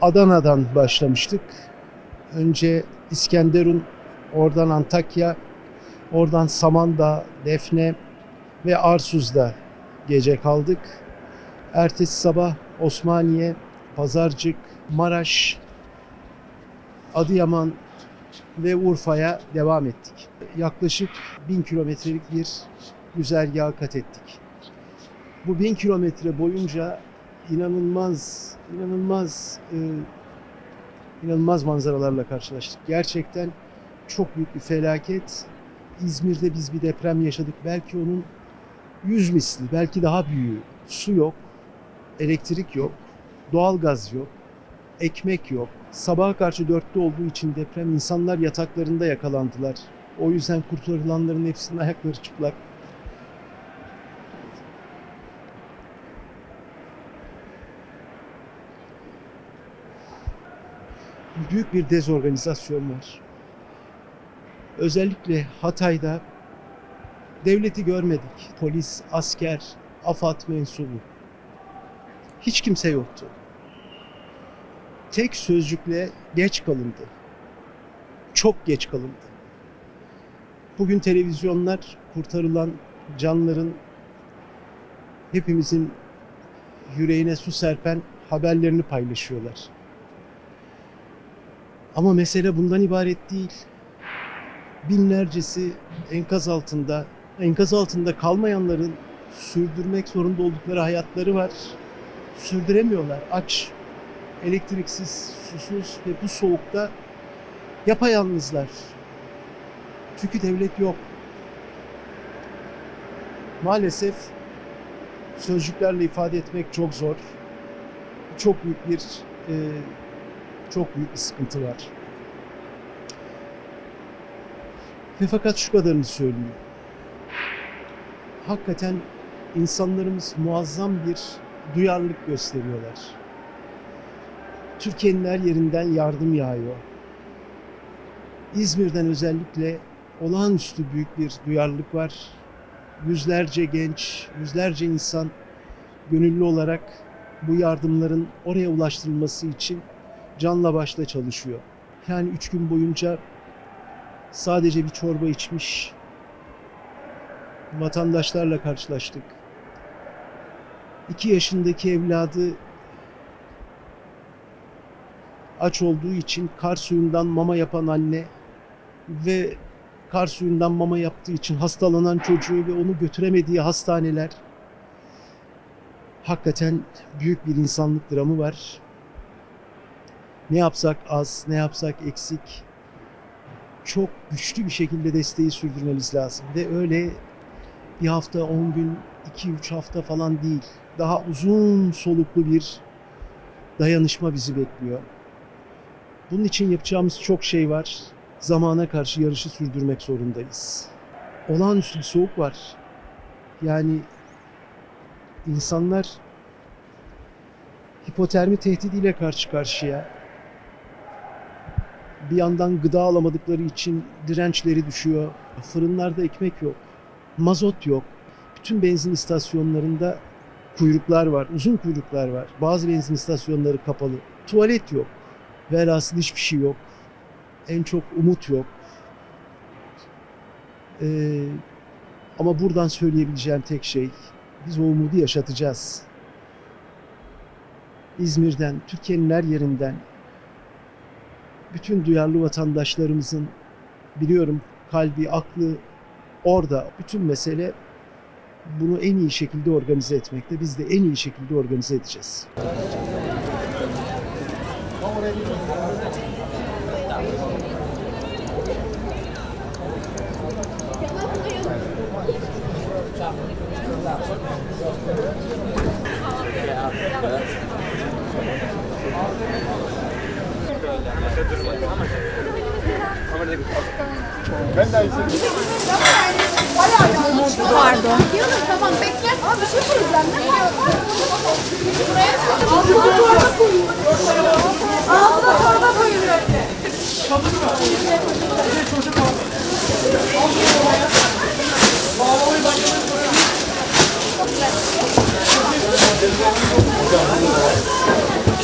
Adana'dan başlamıştık. Önce İskenderun, oradan Antakya, oradan Samandağ, Defne ve Arsuz'da gece kaldık. Ertesi sabah Osmaniye, Pazarcık, Maraş, Adıyaman ve Urfa'ya devam ettik. Yaklaşık bin kilometrelik bir güzergah kat ettik. Bu bin kilometre boyunca inanılmaz, inanılmaz, e, inanılmaz manzaralarla karşılaştık. Gerçekten çok büyük bir felaket. İzmir'de biz bir deprem yaşadık. Belki onun yüz misli, belki daha büyüğü. Su yok, elektrik yok, doğalgaz yok, ekmek yok. Sabaha karşı dörtte olduğu için deprem insanlar yataklarında yakalandılar. O yüzden kurtarılanların hepsinin ayakları çıplak. Büyük bir dezorganizasyon var. Özellikle Hatay'da devleti görmedik. Polis, asker, AFAD mensubu. Hiç kimse yoktu. Tek sözcükle geç kalındı. Çok geç kalındı. Bugün televizyonlar kurtarılan canların hepimizin yüreğine su serpen haberlerini paylaşıyorlar. Ama mesele bundan ibaret değil. Binlercesi enkaz altında, enkaz altında kalmayanların sürdürmek zorunda oldukları hayatları var. Sürdüremiyorlar. Aç, elektriksiz, susuz ve bu soğukta yapayalnızlar. Çünkü devlet yok. Maalesef sözcüklerle ifade etmek çok zor. Çok büyük bir e, çok büyük bir sıkıntı var. Ve fakat şu kadarını söyleyeyim. Hakikaten insanlarımız muazzam bir duyarlılık gösteriyorlar. Türkiye'nin her yerinden yardım yağıyor. İzmir'den özellikle olağanüstü büyük bir duyarlılık var. Yüzlerce genç, yüzlerce insan gönüllü olarak bu yardımların oraya ulaştırılması için canla başla çalışıyor. Yani üç gün boyunca sadece bir çorba içmiş vatandaşlarla karşılaştık. İki yaşındaki evladı aç olduğu için kar suyundan mama yapan anne ve kar suyundan mama yaptığı için hastalanan çocuğu ve onu götüremediği hastaneler hakikaten büyük bir insanlık dramı var. Ne yapsak az, ne yapsak eksik. Çok güçlü bir şekilde desteği sürdürmemiz lazım ve öyle bir hafta, 10 gün, 2-3 hafta falan değil. Daha uzun soluklu bir dayanışma bizi bekliyor. Bunun için yapacağımız çok şey var. Zamana karşı yarışı sürdürmek zorundayız. Olağanüstü bir soğuk var. Yani insanlar hipotermi tehdidiyle karşı karşıya. Bir yandan gıda alamadıkları için dirençleri düşüyor. Fırınlarda ekmek yok. Mazot yok. Bütün benzin istasyonlarında kuyruklar var. Uzun kuyruklar var. Bazı benzin istasyonları kapalı. Tuvalet yok. Velhasıl hiçbir şey yok. En çok umut yok. Ee, ama buradan söyleyebileceğim tek şey biz o umudu yaşatacağız. İzmir'den, Türkiye'nin her yerinden bütün duyarlı vatandaşlarımızın biliyorum kalbi, aklı orada. Bütün mesele bunu en iyi şekilde organize etmekte. Biz de en iyi şekilde organize edeceğiz. Ben de aynısını Pardon. Tamam bekle. Abi bir şey.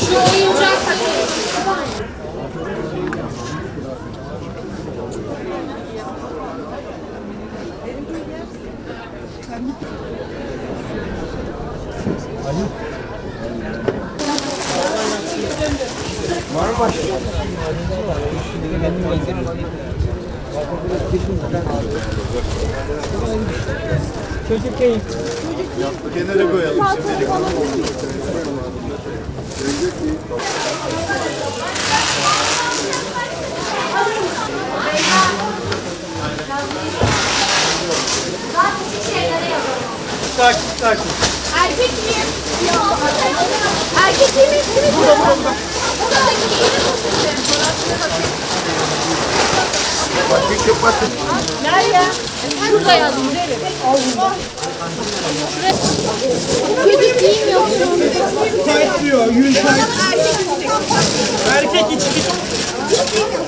Şu oyuncak efendim. Alo. Var mı başka? Çocuk keyif. Kenara koyalım şimdilik. Sakin sakin. Erkek miyim? Erkek miyim? Burada burada burada. Buradaki Nerede? Şurada yazdım. Çocuk giymiyor. Tightlıyor, yün tight. Erkek içki.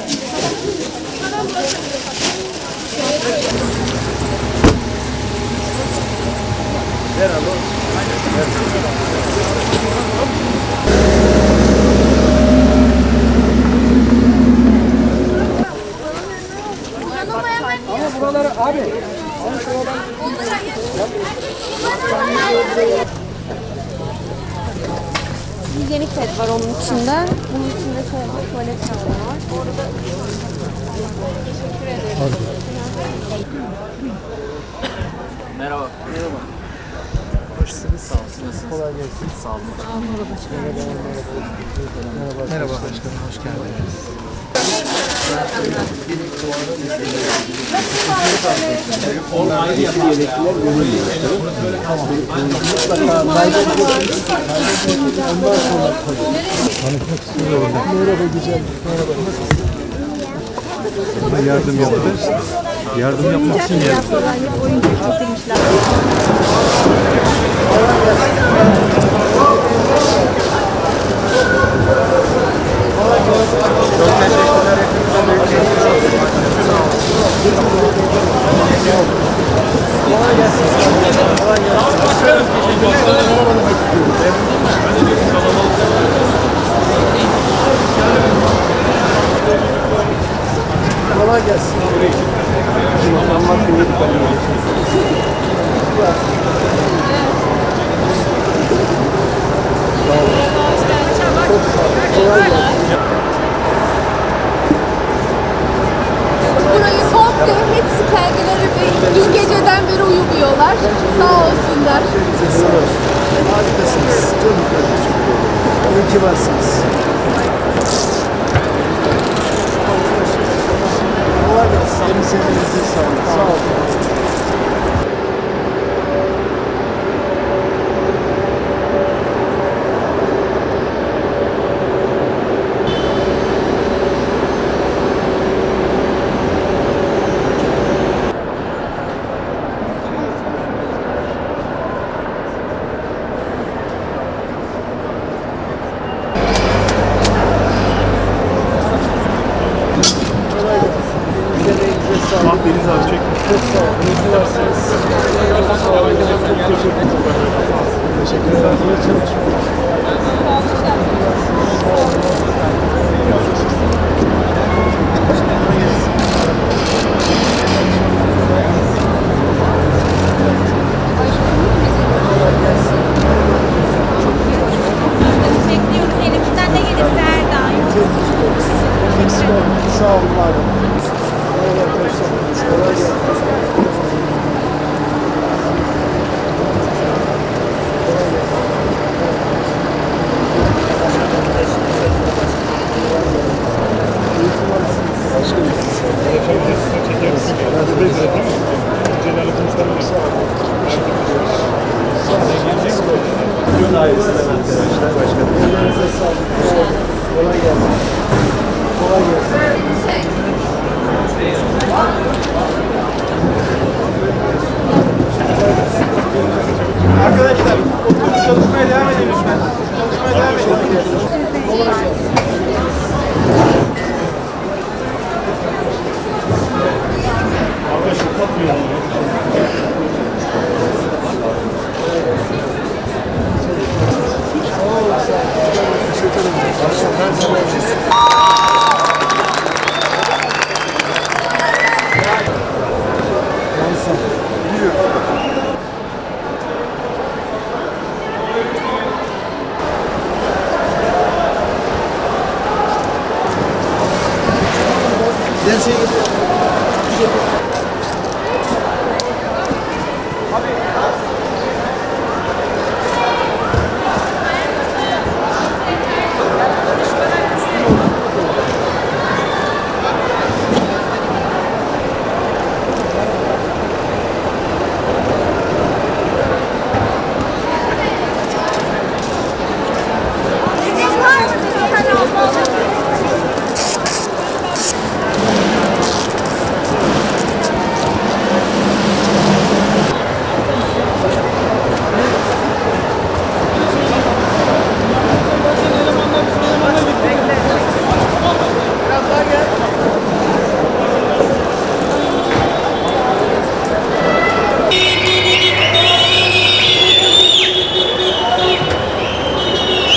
Hijyenik pet var onun içinde. Bunun içinde şöyle bir tuvalet kağıdı var. Teşekkür ederim. Kolay gelsin. Sağ olun. Merhaba başkanım, hoş geldiniz. Merhaba güzel. Merhaba. Yardım yaptı. Yardım yapmak için geldi. Kolay gelsin. Burayı komple hepsi kendileri bir- dün geceden beri uyumuyorlar. Sağ olsunlar. Harikasınız. Canım kardeşim. İyi ki varsınız. Gelsin. Kolay gelsin. Kolay gelsin. Arkadaşlar çalışmaya devam edelim lütfen. Çalışmaya devam edelim. Arkadaşlar